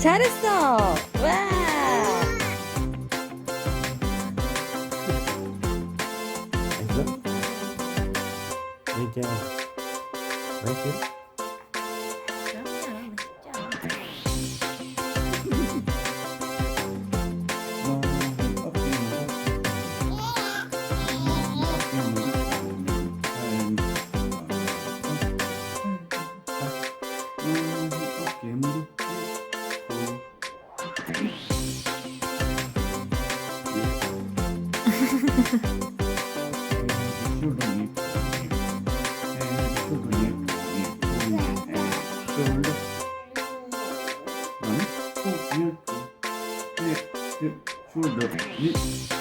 잘했어. 와. 이제 이제 이제 돌려. 하나, 둘, 셋, 넷, 다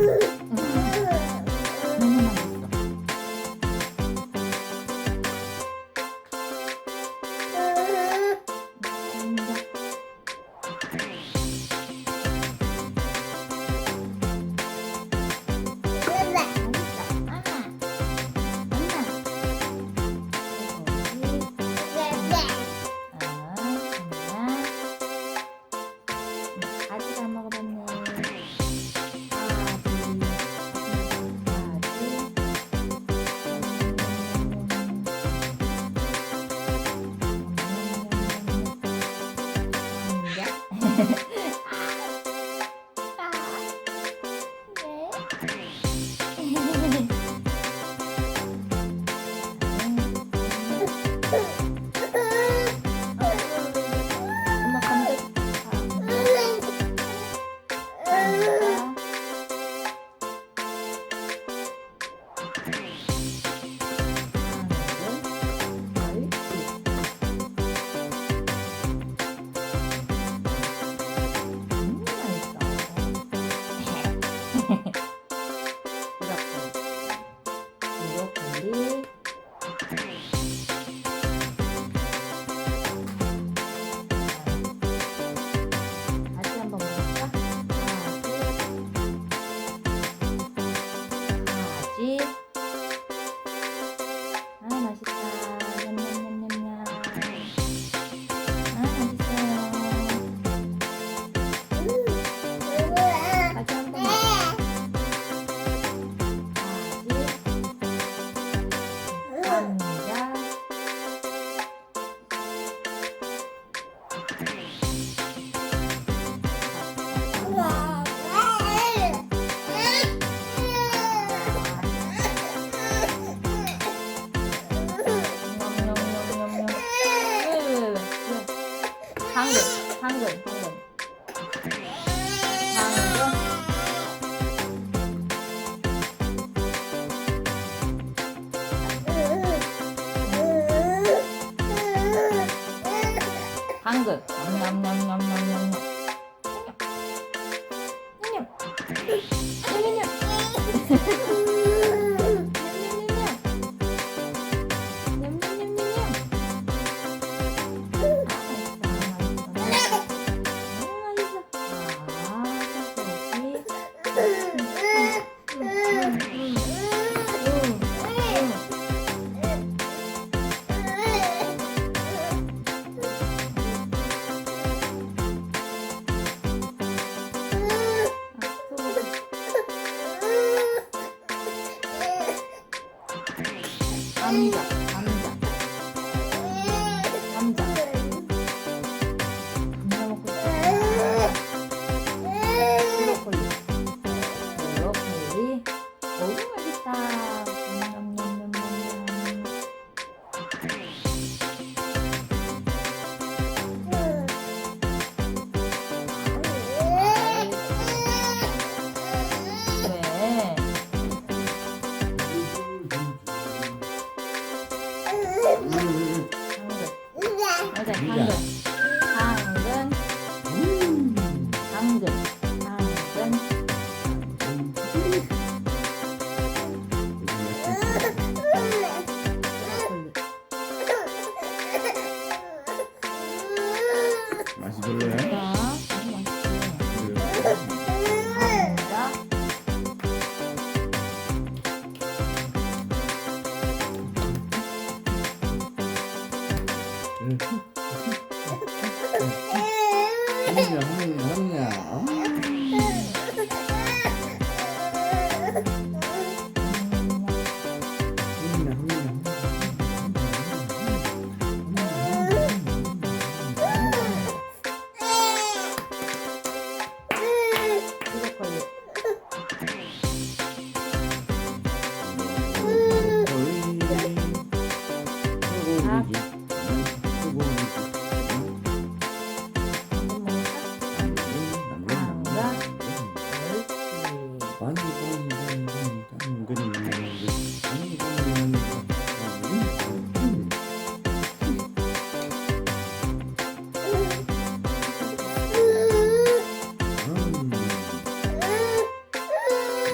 Okay. 당근, 당근, 당근. 당근. 당근. 당근. 嗯。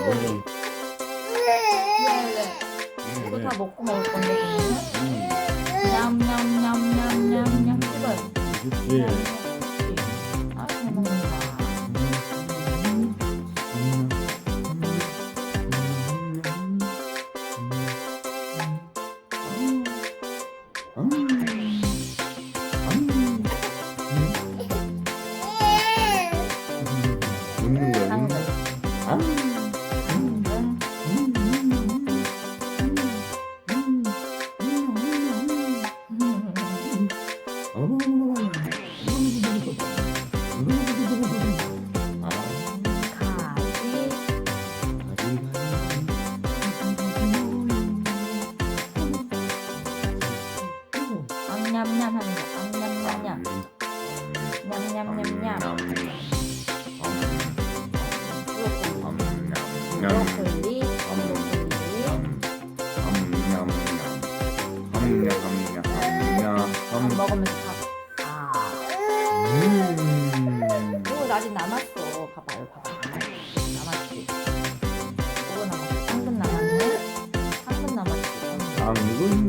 완전. 이거 다 먹고 먹을 건데 음, 냠냠냠냠냠냠. 씹어요. 그 가지. 냠냠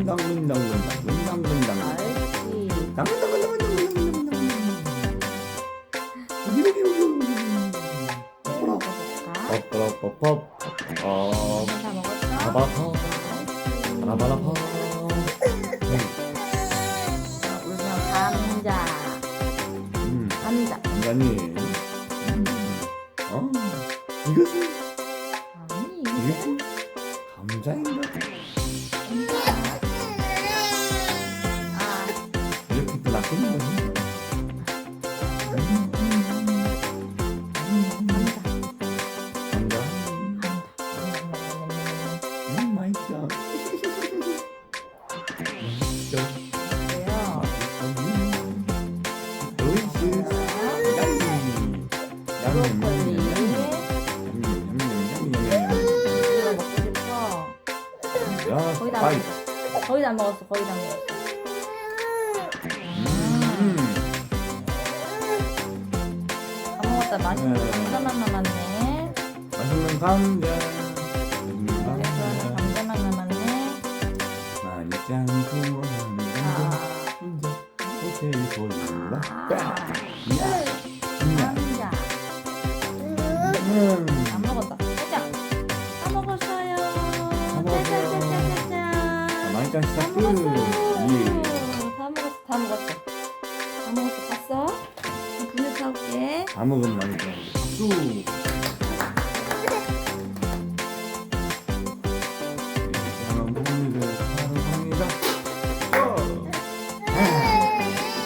당근 당근 당근 당근 당근 당근 알지. 당근 당근 당근 당근 당근 여기 여기 여기 먹어볼까? poppopopop 어 당근 다 먹었어? 바바파. 바라바라파 자, 울면 감자. 음 감자. 인간이 이거 먹고 거의 다. 먹었어. 거의 다 먹었어. 거의 다 먹었어. 맛있는 네. 감자만 남았네. 맛있는 감자. 감자만 남았네. 많이. 혼자 호텔 골라. 아. 음. 안 먹었다. 짜잔. 다 먹었어요. 먹었어요. 짜자자자자잔. 많이 짠다 시작. 먹었어요. 예. 다 먹었어. 다 먹었어. 다 먹었어. 봤어? 분유 타올게. 다 많이 짠. 박수.